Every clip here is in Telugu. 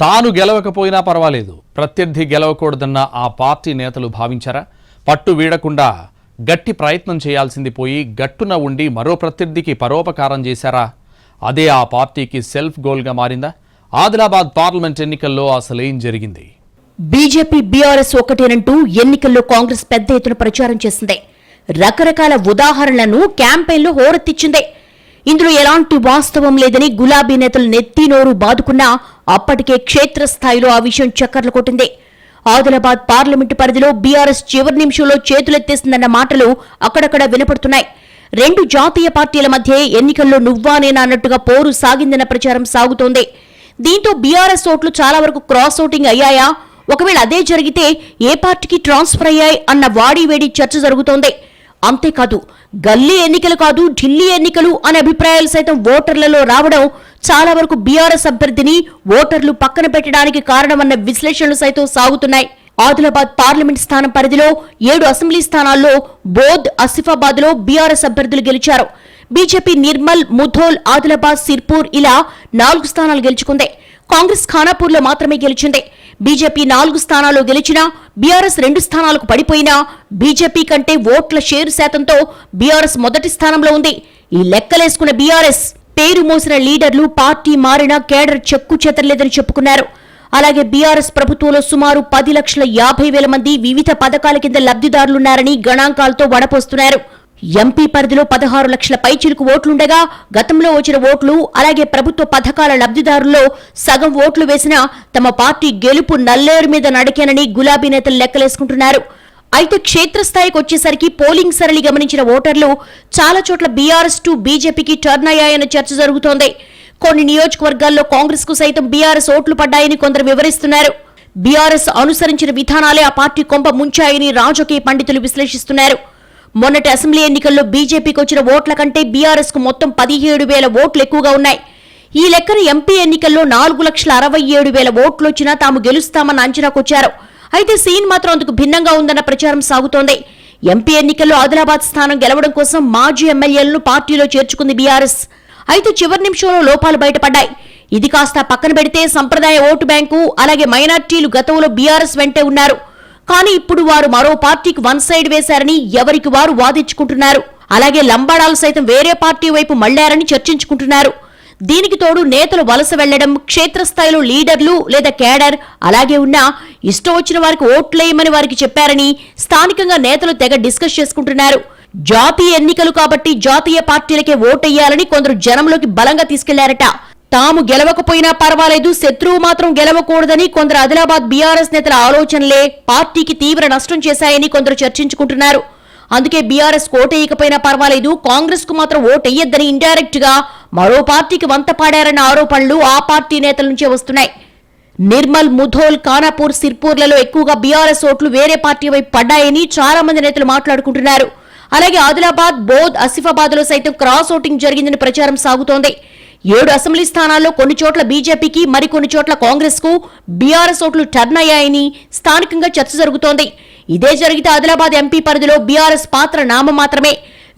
తాను గెలవకపోయినా పర్వాలేదు. ప్రత్యర్థి గెలవకూడదన్న ఆ పార్టీ నేతలు భావించారా? పట్టు వీడకుండా గట్టి ప్రయత్నం చేయాల్సింది పోయి గట్టున ఉండి మరో ప్రత్యర్థికి పరోపకారం చేశారా? అదే ఆ పార్టీకి సెల్ఫ్ గోల్గా మారిందా? ఆదిలాబాద్ పార్లమెంట్ ఎన్నికల్లో అసలేం జరిగింది? బీజేపీ బీఆర్ఎస్ ఒకటేనంటూ ఎన్నికల్లో కాంగ్రెస్ పెద్ద ఎత్తున ప్రచారం చేసింది. రకరకాల ఉదాహరణలను క్యాంపెయిన్లో హోరెత్తిచ్చిందే. ఇందులో ఎలాంటి వాస్తవం లేదని గులాబీ నేతలు నెత్తి నోరు బాదుకున్నా అప్పటికే క్షేత్రస్థాయిలో ఆ విషయం చక్కర్లు కొట్టింది. ఆదిలాబాద్ పార్లమెంటు పరిధిలో బీఆర్ఎస్ చివరి నిమిషంలో చేతులెత్తేసిందన్న మాటలు అక్కడక్కడ వినపడుతున్నాయి. రెండు జాతీయ పార్టీల మధ్య ఎన్నికల్లో నువ్వా నేనా అన్నట్టుగా పోరు సాగిందన్న ప్రచారం సాగుతోంది. దీంతో బీఆర్ఎస్ ఓట్లు చాలా వరకు క్రాస్ ఓటింగ్ అయ్యాయా? ఒకవేళ అదే జరిగితే ఏ పార్టీకి ట్రాన్స్ఫర్ అయ్యాయి అన్న వాడివేడి చర్చ జరుగుతోంది. అంతేకాదు గల్లీ ఎన్నికలు కాదు ఢిల్లీ ఎన్నికలు అనే అభిప్రాయాలు సైతం ఓటర్లలో రావడం చాలా వరకు బీఆర్ఎస్ అభ్యర్థిని ఓటర్లు పక్కన పెట్టడానికి కారణమన్న విశ్లేషణలు సైతం సాగుతున్నాయి. ఆదిలాబాద్ పార్లమెంట్ స్థానం పరిధిలో ఏడు అసెంబ్లీ స్థానాల్లో బోధ్ ఆసిఫాబాద్లో బీఆర్ఎస్ అభ్యర్థులు గెలిచారు. బీజేపీ నిర్మల్ ముధోల్ ఆదిలాబాద్ సిర్పూర్ ఇలా నాలుగు స్థానాలు గెలుచుకుంది. కాంగ్రెస్ ఖానాపూర్లో మాత్రమే గెలిచింది. బీజేపీ నాలుగు స్థానాలు గెలిచినా బీఆర్ఎస్ రెండు స్థానాలకు పడిపోయినా బీజేపీ కంటే ఓట్ల షేరు శాతంతో బీఆర్ఎస్ మొదటి స్థానంలో ఉంది. ఈ లెక్కలేసుకున్న బీఆర్ఎస్ పేరు మోసిన లీడర్లు పార్టీ మారినా కేడర్ చెక్కు చెతరలేదని చెప్పుకున్నారు. అలాగే బీఆర్ఎస్ ప్రభుత్వంలో సుమారు పది లక్షల యాభై వేల మంది వివిధ పథకాల కింద లబ్ధిదారులున్నారని గణాంకాలతో వడపోస్తున్నారు. ఎంపీ పరిధిలో పదహారు లక్షల పైచిలుకు ఓట్లుండగా గతంలో వచ్చిన ఓట్లు అలాగే ప్రభుత్వ పథకాల లబ్ధిదారుల్లో సగం ఓట్లు వేసినా తమ పార్టీ గెలుపు నల్లేరు మీద నడికేనని గులాబీ నేతలు లెక్కలేసుకుంటున్నారు. అయితే క్షేత్రస్థాయికి వచ్చేసరికి పోలింగ్ సరళి గమనించిన ఓటర్లు చాలా చోట్ల బీఆర్ఎస్ టు బీజేపీకి టర్న్ అయ్యాయన్న చర్చ జరుగుతోంది. కొన్ని నియోజకవర్గాల్లో కాంగ్రెస్కు సైతం బీఆర్ఎస్ ఓట్లు పడ్డాయని కొందరు వివరిస్తున్నారు. బీఆర్ఎస్ అనుసరించిన విధానాలే ఆ పార్టీ కొంప ముంచాయని రాజకీయ పండితులు విశ్లేషిస్తున్నారు. మొన్నటి అసెంబ్లీ ఎన్నికల్లో బీజేపీకి వచ్చిన ఓట్ల కంటే బీఆర్ఎస్కు మొత్తం పదిహేడు వేల ఓట్లు ఎక్కువగా ఉన్నాయి. ఈ లెక్కన ఎంపీ ఎన్నికల్లో నాలుగు లక్షల అరవై ఏడు వేల ఓట్లు వచ్చినా తాము గెలుస్తామన్న అంచనాకొచ్చారు అయితే సీన్ మాత్రం అందుకు భిన్నంగా ఉందన్న ప్రచారం సాగుతోంది. ఎంపీ ఎన్నికల్లో ఆదిలాబాద్ స్థానం గెలవడం కోసం మాజీ ఎమ్మెల్యేలను పార్టీలో చేర్చుకుంది బీఆర్ఎస్. అయితే చివరి నిమిషంలో లోపాలు బయటపడ్డాయి. ఇది కాస్త పక్కన పెడితే సంప్రదాయ ఓటు బ్యాంకు అలాగే మైనార్టీలు గతంలో బీఆర్ఎస్ వెంటే ఉన్నారు. కానీ ఇప్పుడు వారు మరో పార్టీకి వన్ సైడ్ వేశారని ఎవరికి వారు వాదించుకుంటున్నారు. అలాగే లంబాడాలు సైతం వేరే పార్టీ వైపు మళ్ళారని చర్చించుకుంటున్నారు. దీనికి తోడు నేతలు వలస వెళ్ళడం క్షేత్రస్థాయిలో లీడర్లు లేదా కేడర్ అలాగే ఉన్నా ఇష్టం వచ్చిన వారికి ఓట్లేయమని వారికి చెప్పారని స్థానికంగా నేతలు తెగ డిస్కస్ చేసుకుంటున్నారు. జాతీయ ఎన్నికలు కాబట్టి జాతీయ పార్టీలకే ఓటెయ్యాలని కొందరు జనంలోకి బలంగా తీసుకెళ్ళారట. తాము గెలవకపోయినా పర్వాలేదు శత్రువు మాత్రం గెలవకూడదని కొందరు ఆదిలాబాద్ బీఆర్ఎస్ నేతల ఆలోచనలే పార్టీకి తీవ్ర నష్టం చేశాయని కొందరు చర్చించుకుంటున్నారు. అందుకే బీఆర్ఎస్ ఓటేయకపోయినా పర్వాలేదు కాంగ్రెస్కు మాత్రం ఓటెయ్యొద్దని ఇండైరెక్ట్గా మరో పార్టీకి వంత పాడారన్న ఆరోపణలు ఆ పార్టీ నేతల నుంచే వస్తున్నాయి. నిర్మల్ ముధోల్ కానాపూర్ సిర్పూర్లలో ఎక్కువగా బీఆర్ఎస్ ఓట్లు వేరే పార్టీ వైపు పడ్డాయని చాలా మంది నేతలు మాట్లాడుకుంటున్నారు. అలాగే ఆదిలాబాద్ బోధ్ ఆసిఫాబాద్లో సైతం క్రాస్ ఓటింగ్ జరిగిందని ప్రచారం సాగుతోంది. ఏడు అసెంబ్లీ స్థానాల్లో కొన్ని చోట్ల బీజేపీకి మరికొన్ని చోట్ల కాంగ్రెస్కు బీఆర్ఎస్ ఓట్లు టర్న్ అయ్యాయని స్థానికంగా చర్చ జరుగుతోంది. ఇదే జరిగితే ఆదిలాబాద్ ఎంపీ పరిధిలో బీఆర్ఎస్ పాత్ర నామ మాత్రమే.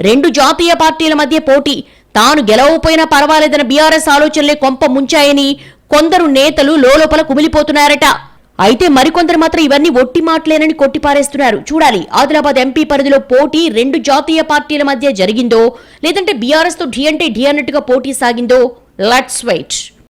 రెండు జాతీయ పార్టీల మధ్య పోటీ. తాను గెలవకపోయినా పర్వాలేదన్న బీఆర్ఎస్ ఆలోచనలే కొంప ముంచాయని కొందరు నేతలు లోలోపల కుమిలిపోతున్నారట. అయితే మరికొందరు మాత్రం ఇవన్నీ ఒట్టి మాటలేనని కొట్టిపారేస్తున్నారు. చూడాలి ఆదిలాబాద్ ఎంపీ పరిధిలో పోటీ రెండు జాతీయ పార్టీల మధ్య జరిగిందో లేదంటే బీఆర్ఎస్తో ఢీ అంటే ఢీ అన్నట్టుగా పోటీ సాగిందో. Let's wait